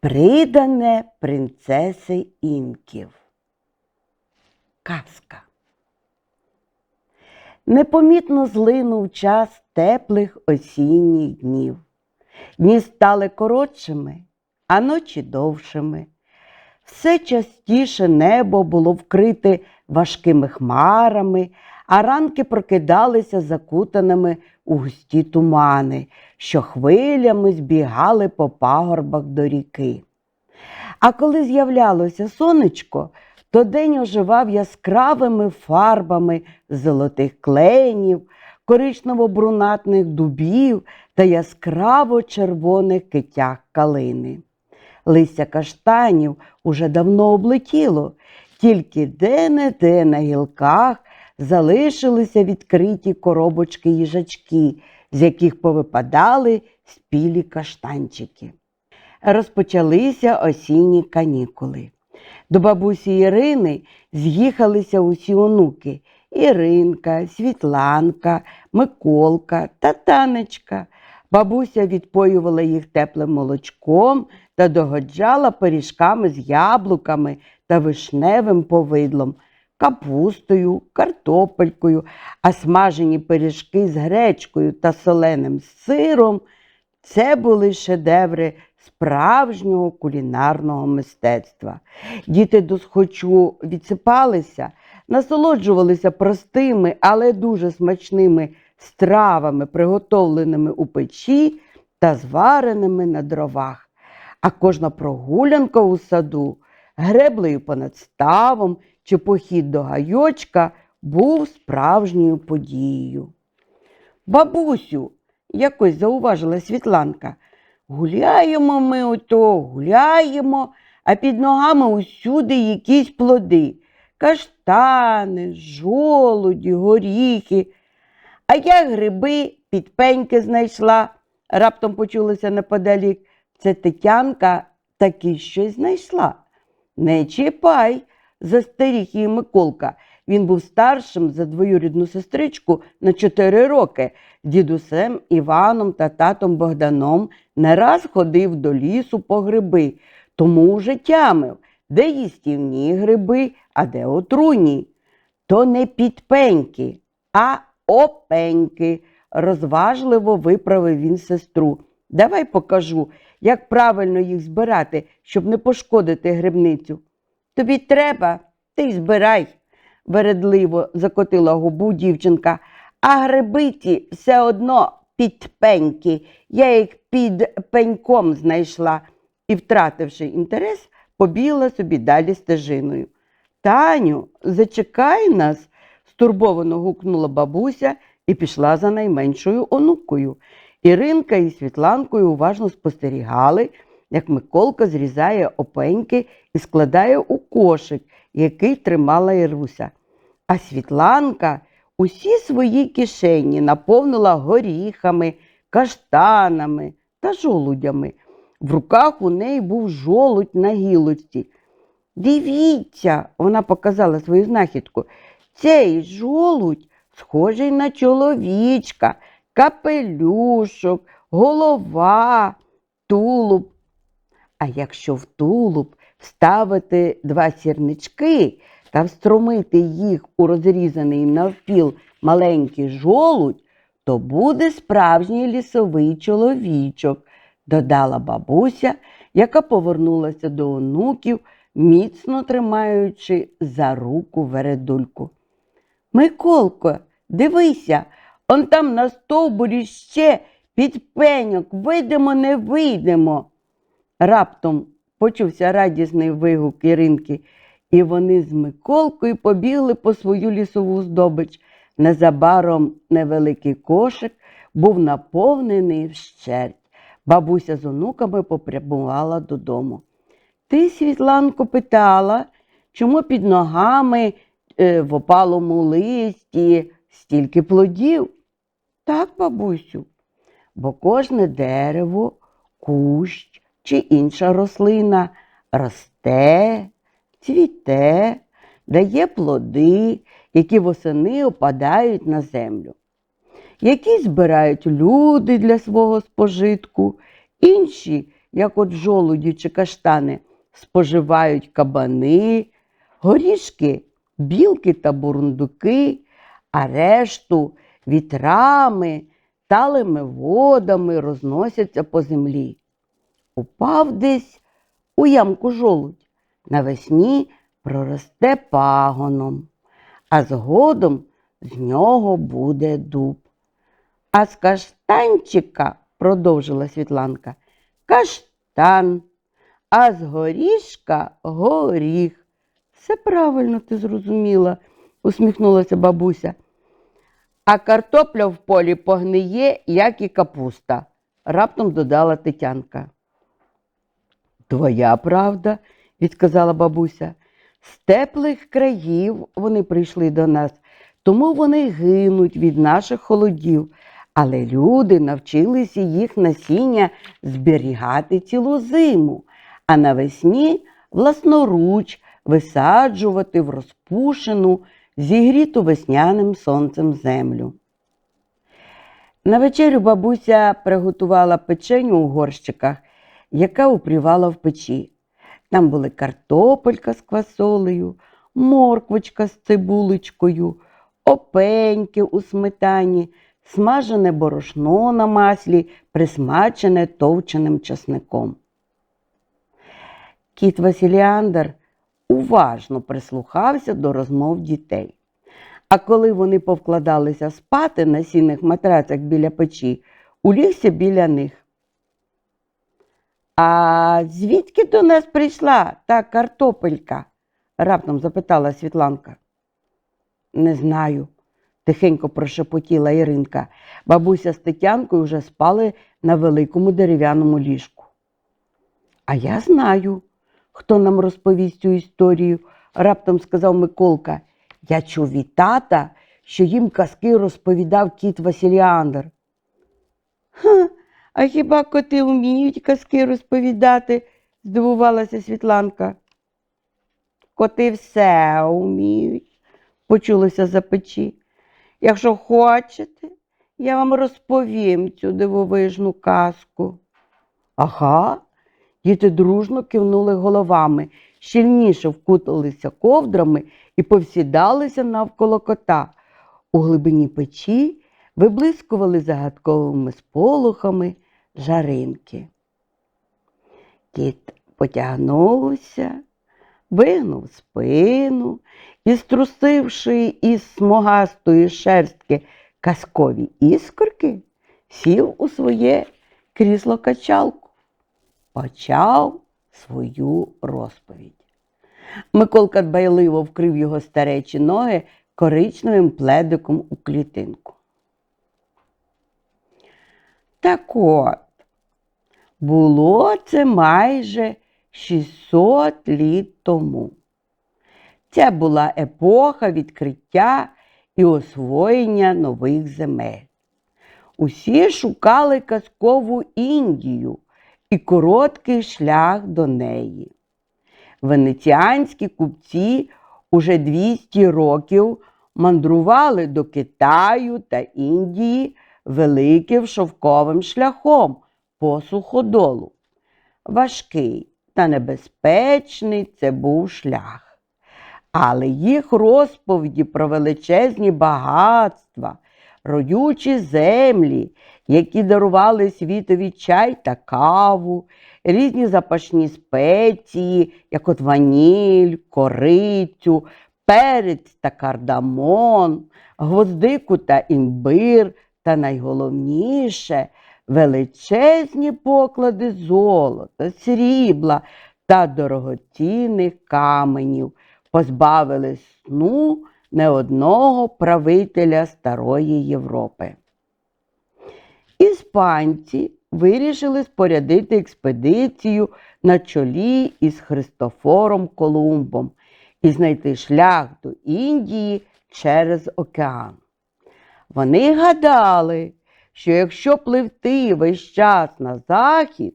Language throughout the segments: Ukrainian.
Придане принцеси інків. Казка. Непомітно злинув час теплих осінніх днів. Дні стали коротшими, а ночі довшими. Все частіше небо було вкрите важкими хмарами, а ранки прокидалися закутаними у густі тумани, що хвилями збігали по пагорбах до ріки. А коли з'являлося сонечко, то день оживав яскравими фарбами золотих кленів, коричнево-брунатних дубів та яскраво червоних китях калини. Листя каштанів уже давно облетіло, тільки де-не-де на гілках залишилися відкриті коробочки їжачки, з яких повипадали спілі каштанчики. Розпочалися осінні канікули. До бабусі Ірини з'їхалися усі онуки Іринка, Світланка, Миколка та Танечка. Бабуся відпоювала їх теплим молочком та догоджала пиріжками з яблуками та вишневим повидлом, капустою, картопелькою, а смажені пиріжки з гречкою та соленим сиром це були шедеври справжнього кулінарного мистецтва. Діти досхочу відсипалися, насолоджувалися простими, але дуже смачними стравами, приготовленими у печі та звареними на дровах. А кожна прогулянка у саду, греблею понад ставом чи похід до гайочка був справжньою подією. Бабусю, якось зауважила Світланка, гуляємо ми ото, гуляємо, а під ногами усюди якісь плоди. Каштани, жолуді, горіхи. А я гриби під пеньки знайшла, раптом почулося неподалік. Це Тетянка таки щось знайшла. Не чіпай, застеріг її Миколка. Він був старшим за двоюрідну сестричку на чотири роки. Дідусем Іваном та татом Богданом не раз ходив до лісу по гриби, тому уже тямив, де їстівні гриби, а де отруйні. То не підпеньки, а опеньки, розважливо виправив він сестру. Давай покажу, як правильно їх збирати, щоб не пошкодити грибницю. Тобі треба, ти збирай, вередливо закотила губу дівчинка. А грибиці все одно під пеньки. Я їх під пеньком знайшла і, втративши інтерес, побігла собі далі стежиною. Таню, зачекай нас, стурбовано гукнула бабуся і пішла за найменшою онукою. Іринка і Світланкою уважно спостерігали, як Миколка зрізає опеньки і складає у кошик, який тримала Іруся. А Світланка усі свої кишені наповнила горіхами, каштанами та жолудями. В руках у неї був жолудь на гілочці. Дивіться, вона показала свою знахідку. Цей жолудь схожий на чоловічка, капелюшок, голова, тулуб. А якщо в тулуб вставити два сірнички та встромити їх у розрізаний навпіл маленький жолудь, то буде справжній лісовий чоловічок, додала бабуся, яка повернулася до онуків, міцно тримаючи за руку вередульку. Миколко, дивися, он там на стовбурі ще під пеньок, вийдемо, не вийдемо. Раптом почувся радісний вигук Іринки, і вони з Миколкою побігли по свою лісову здобич. Незабаром невеликий кошик був наповнений вщерть. Бабуся з онуками попрямувала додому. Ти, Світланко, питала, чому під ногами е, в опалому листі стільки плодів? Так, бабусю, бо кожне дерево, кущ чи інша рослина росте, цвіте, дає плоди, які восени опадають на землю. Які збирають люди для свого спожитку, інші, як от жолуді чи каштани, споживають кабани, горішки, білки та бурундуки, а решту вітрами, талими водами розносяться по землі. Упав десь у ямку жолудь, навесні проросте пагоном, а згодом з нього буде дуб. А з каштанчика, продовжила Світланка, каштан, а з горішка горіх. Все правильно ти зрозуміла, усміхнулася бабуся. А картопля в полі погниє, як і капуста, раптом додала Тетянка. Твоя правда, відказала бабуся. З теплих країв вони прийшли до нас, тому вони гинуть від наших холодів. Але люди навчилися їх насіння зберігати цілу зиму, а навесні власноруч висаджувати в розпушену, зігріту весняним сонцем землю. На вечерю бабуся приготувала печеню у горщиках, яка упрівала в печі. Там були картопелька з квасолею, морквочка з цибулечкою, опеньки у сметані, смажене борошно на маслі, присмачене товченим часником. Кіт Василіандр уважно прислухався до розмов дітей. А коли вони повкладалися спати на сінних матрацях біля печі, улігся біля них. А звідки до нас прийшла та картопелька? раптом запитала Світланка. Не знаю, тихенько прошепотіла Іринка. Бабуся з Тетянкою вже спали на великому дерев'яному ліжку. А я знаю, хто нам розповість цю історію, раптом сказав Миколка. Я чув від тата, що їм казки розповідав кіт Василіандр. Ха, а хіба коти вміють казки розповідати? здивувалася Світланка. Коти все вміють, почулося за печі. Якщо хочете, я вам розповім цю дивовижну казку. Ага, діти дружно кивнули головами, щільніше вкуталися ковдрами і повсідалися навколо кота. У глибині печі виблискували загадковими сполохами жаринки. Кіт потягнувся, вигнув спину і, струсивши із смугастої шерстки казкові іскорки, сів у своє крісло качалку, почав свою розповідь. Миколка дбайливо вкрив його старечі ноги коричневим пледиком у клітинку. Так от, було це майже 600 літ тому. Це була епоха відкриття і освоєння нових земель. Усі шукали казкову Індію і короткий шлях до неї. Венеціанські купці уже 200 років мандрували до Китаю та Індії великим шовковим шляхом по суходолу. Важкий та небезпечний це був шлях. Але їх розповіді про величезні багатства, родючі землі, які дарували світові чай та каву, різні запашні спеції, як от ваніль, корицю, перець та кардамон, гвоздику та імбир, та найголовніше величезні поклади золота, срібла та дорогоцінних каменів позбавили сну не одного правителя Старої Європи. Іспанці вирішили спорядити експедицію на чолі із Христофором Колумбом і знайти шлях до Індії через океан. Вони гадали, що якщо пливти весь час на захід,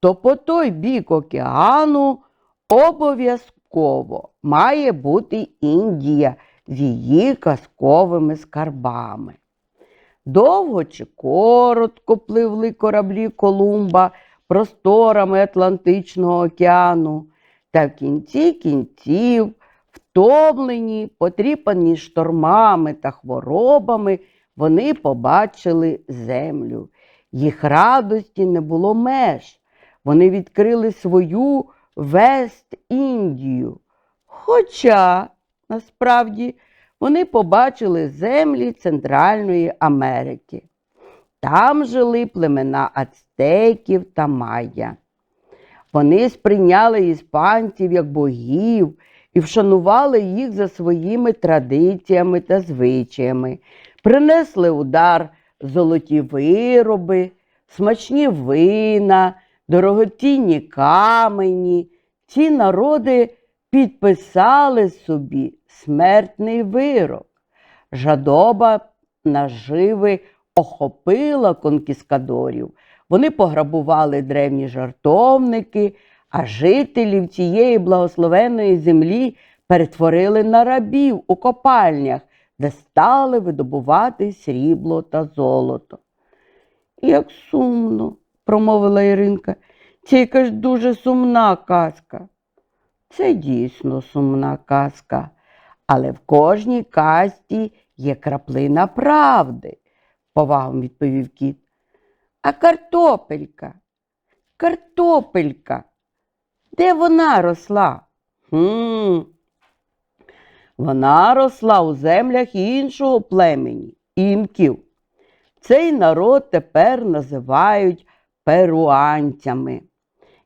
то по той бік океану обов'язково має бути Індія з її казковими скарбами. Довго чи коротко пливли кораблі Колумба просторами Атлантичного океану, та в кінці кінців, втомлені, потріпані штормами та хворобами, вони побачили землю. Їх радості не було меж. Вони відкрили свою Вест-Індію. Хоча, насправді, вони побачили землі Центральної Америки. Там жили племена ацтеків та майя. Вони сприйняли іспанців як богів і вшанували їх за своїми традиціями та звичаями, принесли удар золоті вироби, смачні вина, дорогоцінні камені. Ці народи підписали собі смертний вирок. Жадоба наживи охопила конкіскадорів. Вони пограбували древні жартовники, а жителів цієї благословенної землі перетворили на рабів у копальнях, де стали видобувати срібло та золото. Як сумно, промовила Іринка, це якась дуже сумна казка. Це дійсно сумна казка, але в кожній казці є краплина правди, повагом відповів кіт. А картопелька, картопелька, де вона росла? Хм. Вона росла у землях іншого племені, інків. Цей народ тепер називають перуанцями.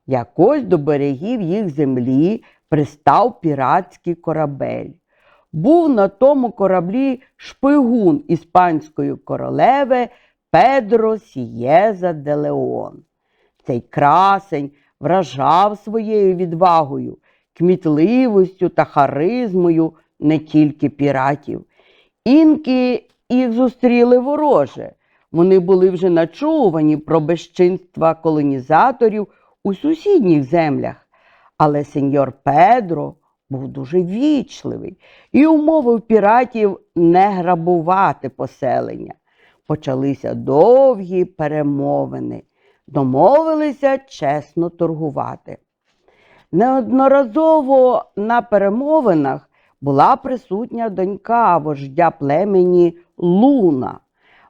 Якось до берегів їх землі пристав піратський корабель. Був на тому кораблі шпигун іспанської королеви Педро Сієза де Леон. Цей красень вражав своєю відвагою, кмітливостю та харизмою не тільки піратів. Інки їх зустріли вороже. Вони були вже начувані про безчинства колонізаторів у сусідніх землях. Але сеньор Педро був дуже вічливий і умовив піратів не грабувати поселення. Почалися довгі перемовини, домовилися чесно торгувати. Неодноразово на перемовинах була присутня донька вождя племені Луна.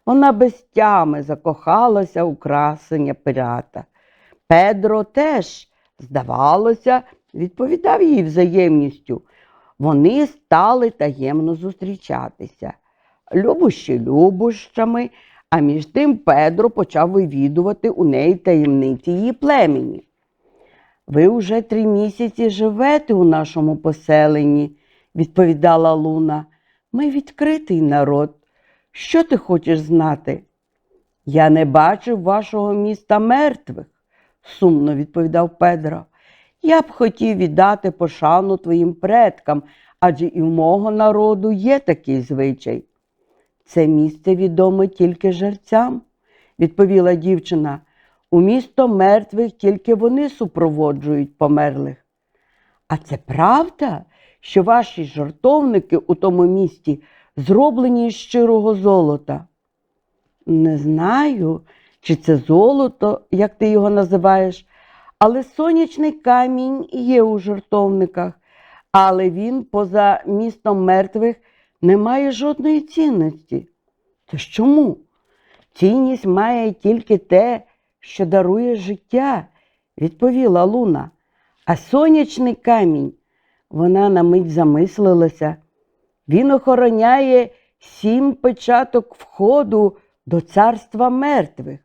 Вона без тями закохалася у красення пірата. Педро теж, здавалося, відповідав їй взаємністю. Вони стали таємно зустрічатися. Любощі любощами, а між тим Педро почав вивідувати у неї таємниці її племені. Ви вже три місяці живете у нашому поселенні, відповідала Луна. Ми відкритий народ. Що ти хочеш знати? Я не бачив вашого міста мертвих, сумно відповідав Педро. Я б хотів віддати пошану твоїм предкам, адже і в мого народу є такий звичай. Це місце відоме тільки жерцям, відповіла дівчина. У місто мертвих тільки вони супроводжують померлих. А це правда, що ваші жартовники у тому місті зроблені із щирого золота? Не знаю, чи це золото, як ти його називаєш, але сонячний камінь є у жартовниках, але він поза містом мертвих не має жодної цінності. Ж чому? Цінність має тільки те, що дарує життя, відповіла Луна. А сонячний камінь, вона на мить замислилася. Він охороняє сім печаток входу до царства мертвих.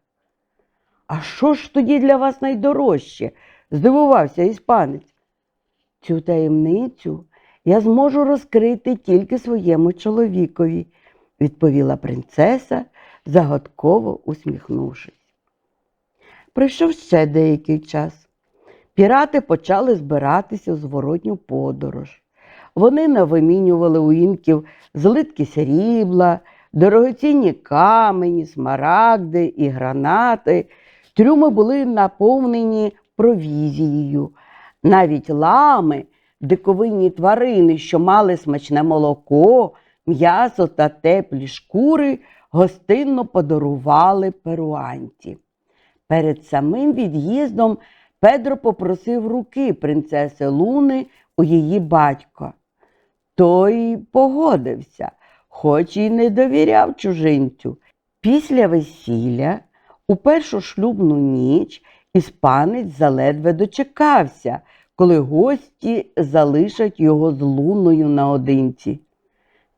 А що ж тоді для вас найдорожче? здивувався іспанець. Цю таємницю я зможу розкрити тільки своєму чоловікові, відповіла принцеса, загадково усміхнувшись. Пройшов ще деякий час. Пірати почали збиратися у зворотню подорож. Вони навимінювали у інків злитки срібла, дорогоцінні камені, смарагди і гранати. Трюми були наповнені провізією. Навіть лами, диковинні тварини, що мали смачне молоко, м'ясо та теплі шкури, гостинно подарували перуанці. Перед самим від'їздом Педро попросив руки принцеси Луни у її батька. Той погодився, хоч і не довіряв чужинцю. Після весілля, у першу шлюбну ніч, іспанець заледве дочекався, коли гості залишать його з луною наодинці.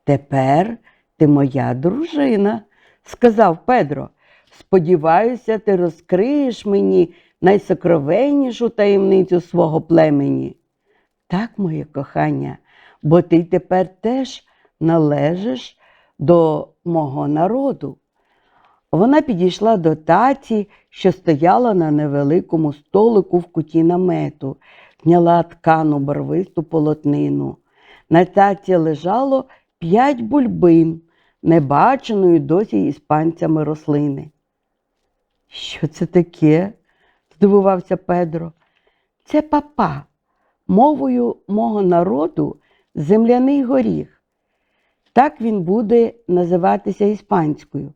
Тепер ти моя дружина, сказав Педро. Сподіваюся, ти розкриєш мені найсокровеннішу таємницю свого племені. Так, моє кохання, бо ти тепер теж належиш до мого народу. Вона підійшла до таці, що стояла на невеликому столику в куті намету, зняла ткану барвисту полотнину. На таці лежало п'ять бульбин, небаченої досі іспанцями рослини. Що це таке? Здивувався Педро. Це папа, мовою мого народу земляний горіх. Так він буде називатися іспанською.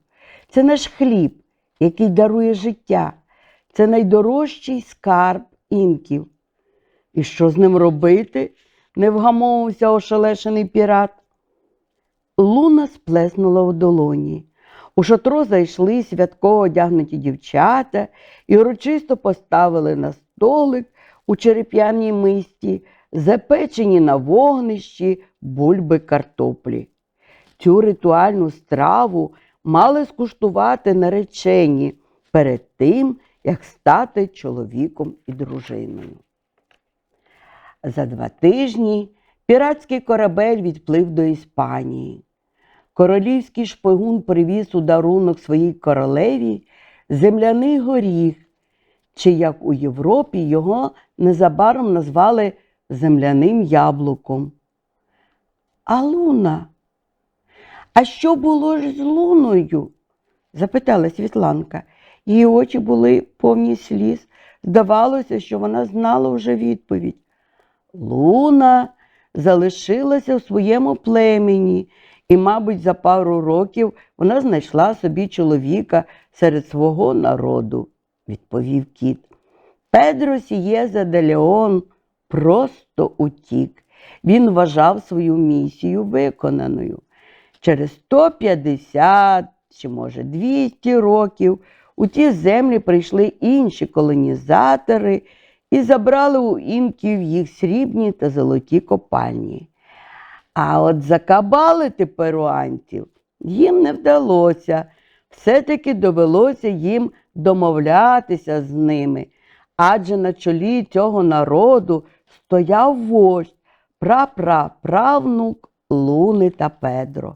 Це наш хліб, який дарує життя. Це найдорожчий скарб інків. І що з ним робити? не вгамовувався ошелешений пірат. Луна сплеснула у долоні. У шатро зайшли святково одягнуті дівчата і урочисто поставили на столик у череп'яній мисті, запечені на вогнищі бульби картоплі. Цю ритуальну страву мали скуштувати наречені перед тим, як стати чоловіком і дружиною. За два тижні піратський корабель відплив до Іспанії. Королівський шпигун привіз у дарунок своїй королеві земляний горіх, чи як у Європі його незабаром назвали земляним яблуком. А луна? А що було ж з луною? запитала Світланка. Її очі були повні сліз. Здавалося, що вона знала вже відповідь. Луна залишилася в своєму племені, і, мабуть, за пару років вона знайшла собі чоловіка серед свого народу, відповів кіт. Педро Сієза де Леон просто утік. Він вважав свою місію виконаною. Через 150 чи, може, 200 років у ті землі прийшли інші колонізатори і забрали у інків їх срібні та золоті копальні. А от закабалити перуанців їм не вдалося. Все-таки довелося їм домовлятися з ними, адже на чолі цього народу стояв вождь, прапраправнук Луни та Педро.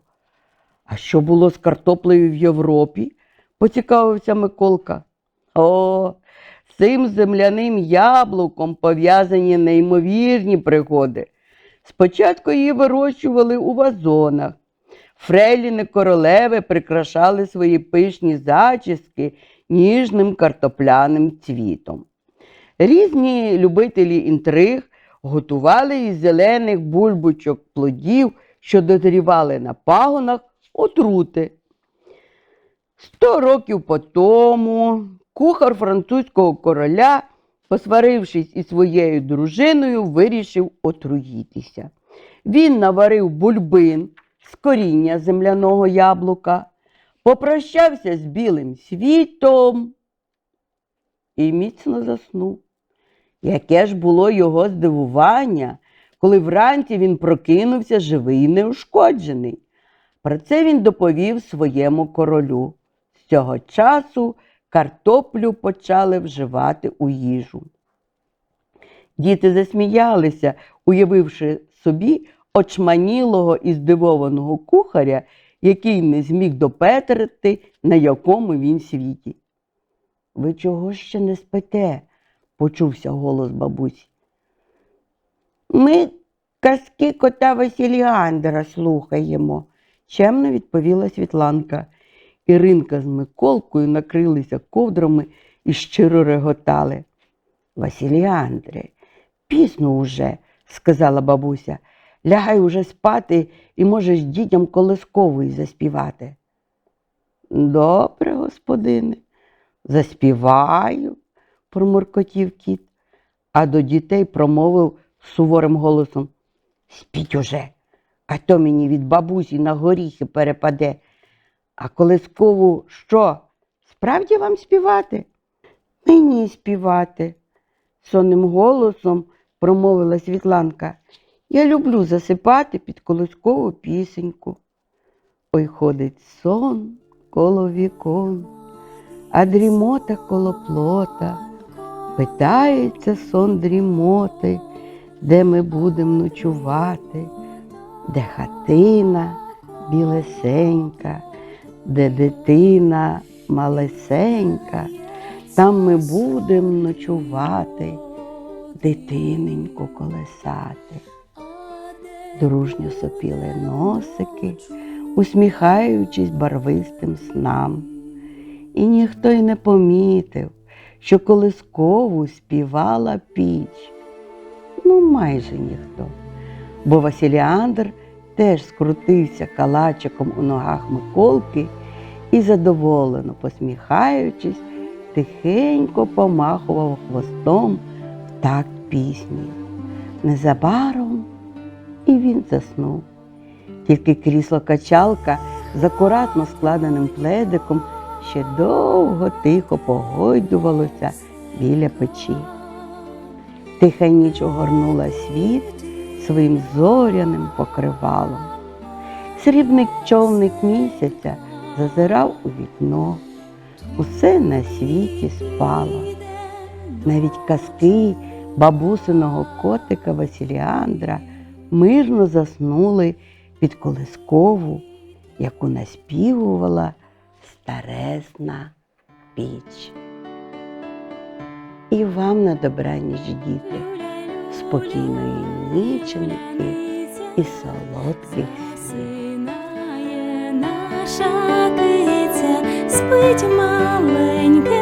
А що було з картоплею в Європі? поцікавився Миколка. О, з цим земляним яблуком пов'язані неймовірні пригоди. Спочатку її вирощували у вазонах. Фрейліни королеви прикрашали свої пишні зачіски ніжним картопляним цвітом. Різні любителі інтриг готували із зелених бульбочок плодів, що дозрівали на пагонах, отрути. Сто років по тому кухар французького короля, посварившись із своєю дружиною, вирішив отруїтися. Він наварив бульбин з коріння земляного яблука, попрощався з білим світом і міцно заснув. Яке ж було його здивування, коли вранці він прокинувся живий і неушкоджений. Про це він доповів своєму королю. З цього часу картоплю почали вживати у їжу. Діти засміялися, уявивши собі очманілого і здивованого кухаря, який не зміг допетрити, на якому він світі. ви чого ще не спите? почувся голос бабусі. Ми казки кота Василіандра слухаємо, чемно відповіла Світланка. Іринка з Миколкою накрилися ковдрами і щиро реготали. Василіандре, пізно уже, сказала бабуся. Лягай уже спати і можеш дітям колискової заспівати. Добре, господине, заспіваю, проморкотів кіт, а до дітей промовив суворим голосом. Спіть уже, а то мені від бабусі на горіхи перепаде. А колискову що? Справді вам співати? Мені співати, сонним голосом промовила Світланка. Я люблю засипати під колискову пісеньку. Ой ходить сон коло вікон, а дрімота коло плота. Питається сон дрімоти, де ми будемо ночувати, де хатина білесенька, де дитина малесенька, там ми будемо ночувати, дитиненьку колесати. Дружньо сопіли носики, усміхаючись барвистим снам. І ніхто й не помітив, що колискову співала піч. Ну, майже ніхто. Бо Василіандр теж скрутився калачиком у ногах Миколки і, задоволено посміхаючись, тихенько помахував хвостом в такт пісні. Незабаром і він заснув. Тільки крісло качалка з акуратно складеним пледиком ще довго тихо погойдувалося біля печі. Тиха ніч огорнула світ своїм зоряним покривалом. Срібний човник місяця зазирав у вікно. Усе на світі спало. Навіть казки бабусиного котика Василіандра мирно заснули під колискову, яку наспівувала старезна піч. І вам на добраніч, діти, спокійної ніченьки і солодких снів. Наша киця, спить маленьке